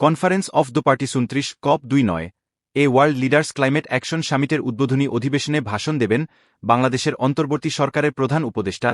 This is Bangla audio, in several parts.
কনফারেন্স অফ দ্য পার্টি উনত্রিশ কপ দুই নয়, এ ওয়ার্ল্ড লিডার্স ক্লাইমেট অ্যাকশন সামিটের উদ্বোধনী অধিবেশনে ভাষণ দেবেন বাংলাদেশের অন্তর্বর্তী সরকারের প্রধান উপদেষ্টা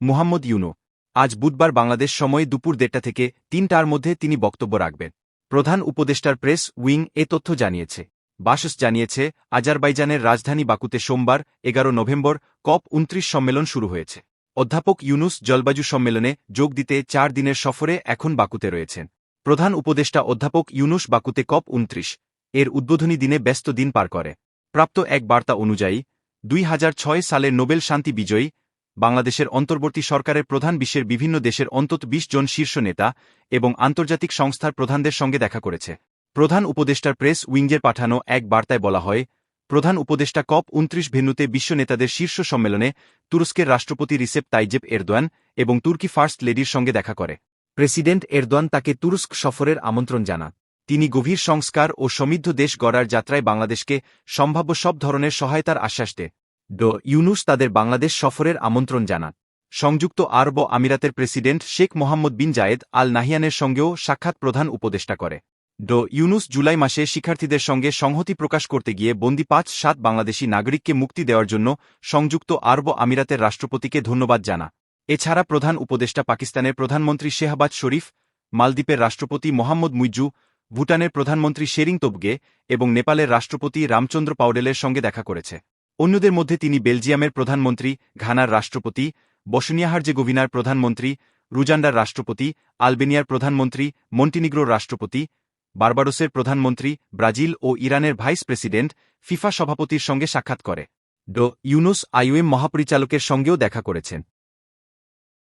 মুহাম্মদ ইউনু। আজ বুধবার বাংলাদেশ সময়ে দুপুর দেড়টা থেকে তিনটার মধ্যে তিনি বক্তব্য রাখবেন। প্রধান উপদেষ্টার প্রেস উইং এ তথ্য জানিয়েছে। বাসস জানিয়েছে, আজারবাইজানের রাজধানী বাকুতে সোমবার, এগারো নভেম্বর, কপ উনত্রিশ সম্মেলন শুরু হয়েছে। অধ্যাপক ইউনুস জলবায়ু সম্মেলনে যোগ দিতে চার দিনের সফরে এখন বাকুতে রয়েছেন। প্রধান উপদেষ্টা অধ্যাপক ইউনুস বাকুতে কপ উনত্রিশ এর উদ্বোধনী দিনে ব্যস্ত দিন পার করে। প্রাপ্ত এক বার্তা অনুযায়ী, দুই সালের নোবেল শান্তি বিজয়ী, বাংলাদেশের অন্তর্বর্তী সরকারের প্রধান বিশ্বের বিভিন্ন দেশের অন্তত ২০ জন শীর্ষ নেতা এবং আন্তর্জাতিক সংস্থার প্রধানদের সঙ্গে দেখা করেছে। প্রধান উপদেষ্টার প্রেস উইঙ্গের পাঠানো এক বার্তায় বলা হয়, প্রধান উপদেষ্টা কপ উনত্রিশ ভেন্যুতে বিশ্ব নেতাদের শীর্ষ সম্মেলনে তুরস্কের রাষ্ট্রপতি রিসেপ তাইজেব এরদোয়ান এবং তুর্কি ফার্স্ট লেডির সঙ্গে দেখা করে। প্রেসিডেন্ট এরদোয়ান তাকে তুরস্ক সফরের আমন্ত্রণ জানান। তিনি গভীর সংস্কার ও সমৃদ্ধ দেশ গড়ার যাত্রায় বাংলাদেশকে সম্ভাব্য সব ধরনের সহায়তার আশ্বাস দেয়। ড ইউনুস তাদের বাংলাদেশ সফরের আমন্ত্রণ জানান। সংযুক্ত আরব আমিরাতের president Sheikh Mohammed bin Zayed Al নাহিয়ানের সঙ্গেও সাক্ষাৎ প্রধান উপদেষ্টা করে। ড ইউনুস জুলাই মাসে শিক্ষার্থীদের সঙ্গে সংহতি প্রকাশ করতে গিয়ে বন্দি পাঁচ সাত বাংলাদেশি নাগরিককে মুক্তি দেওয়ার জন্য সংযুক্ত আরব আমিরাতের রাষ্ট্রপতিকে ধন্যবাদ জানা এছাড়া প্রধান উপদেষ্টা পাকিস্তানের প্রধানমন্ত্রী শেহবাজ শরীফ, মালদ্বীপের রাষ্ট্রপতি মোহাম্মদ মুইজু, ভুটানের প্রধানমন্ত্রী শেরিং তোবগে এবং নেপালের রাষ্ট্রপতি রামচন্দ্র পাউডেলের সঙ্গে দেখা করেছে। অন্যদের মধ্যে তিনি বেলজিয়ামের প্রধানমন্ত্রী, ঘানার রাষ্ট্রপতি বসনিয়াহার্জেগোভিনার প্রধানমন্ত্রী, রুজান্ডার রাষ্ট্রপতি, আলবেনিয়ার প্রধানমন্ত্রী, মন্টিনিগ্রোর রাষ্ট্রপতি, বার্বাডোসের প্রধানমন্ত্রী, ব্রাজিল ও ইরানের ভাইস প্রেসিডেন্ট, ফিফা সভাপতির সঙ্গে সাক্ষাৎ করে। ড. ইউনুস আইওএম মহাপরিচালকের সঙ্গেও দেখা করেছেন।